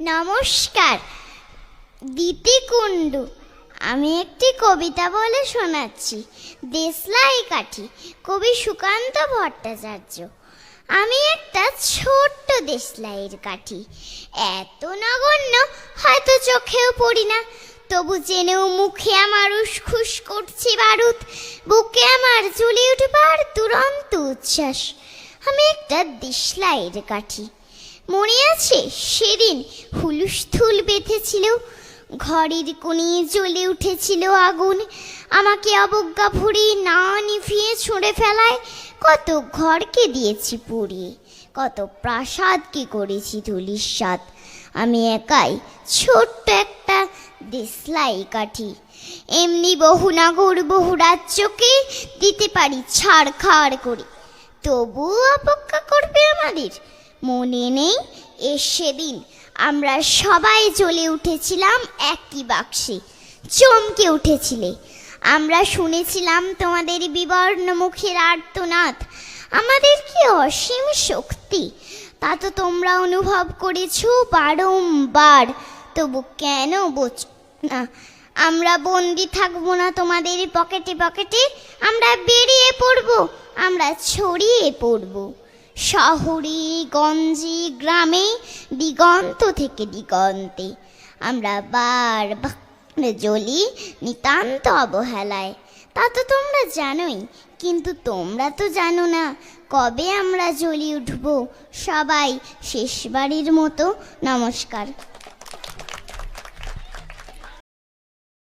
নমস্কার, দিতি কুণ্ডু। আমি একটি কবিতা বলে শোনাচ্ছি। দেশলাই কাঠি, কবি সুকান্ত ভট্টাচার্য। আমি একটা ছোট্ট দেশলাইয়ের কাঠি। এত নগণ্য, হয়তো চোখেও পড়ি না। তবু জেনেও মুখে আমার উসখুস করছে বারুদ। বুকে আমার জ্বলে উঠবার দুরন্ত উচ্ছ্বাস। আমি একটা দেশলাইয়ের কাঠি। মনে আছে? সেদিন হুলুস্থুল বেঁধেছিল, ঘরের কোণে জ্বলে উঠেছিল আগুন। আমাকে অবজ্ঞা ভরে না নিভিয়ে ছুঁড়ে ফেলায়। কত ঘরকে দিয়েছি পুড়িয়ে কত প্রাসাদ প্রাসাদকে করেছি ধুলিস্বাদ আমি একাই ছোট্ট একটা দেশলাই কাঠি। এমনি বহু নাগর, বহু রাজ্যকে দিতে পারি ছাড় খাড় করে। তবুও অপেক্ষা করবে আমাদের? মনে নেই? এ সেদিন আমরা সবাই জ্বলে উঠেছিলাম একই বাক্সে। চমকে উঠেছিলে। আমরা শুনেছিলাম তোমাদের বিবর্ণ মুখের আর্তনাদ। আমাদের কি অসীম শক্তি? তা তো তোমরা অনুভব করেছ বারংবার। তবু কেন বোঝ না, আমরা বন্দি থাকব না তোমাদের পকেটে পকেটে? আমরা বেরিয়ে পড়ব, আমরা ছড়িয়ে পড়ব। শহরে, গঞ্জে, গ্রামে, দিগন্ত থেকে দিগন্তে। আমরা বার বার জ্বলি নিতান্ত অবহেলায়। তা তো তোমরা জানোই, কিন্তু তোমরা তো জানো না কবে আমরা জ্বলি উঠবো। সবাই শেষবারের মতো নমস্কার।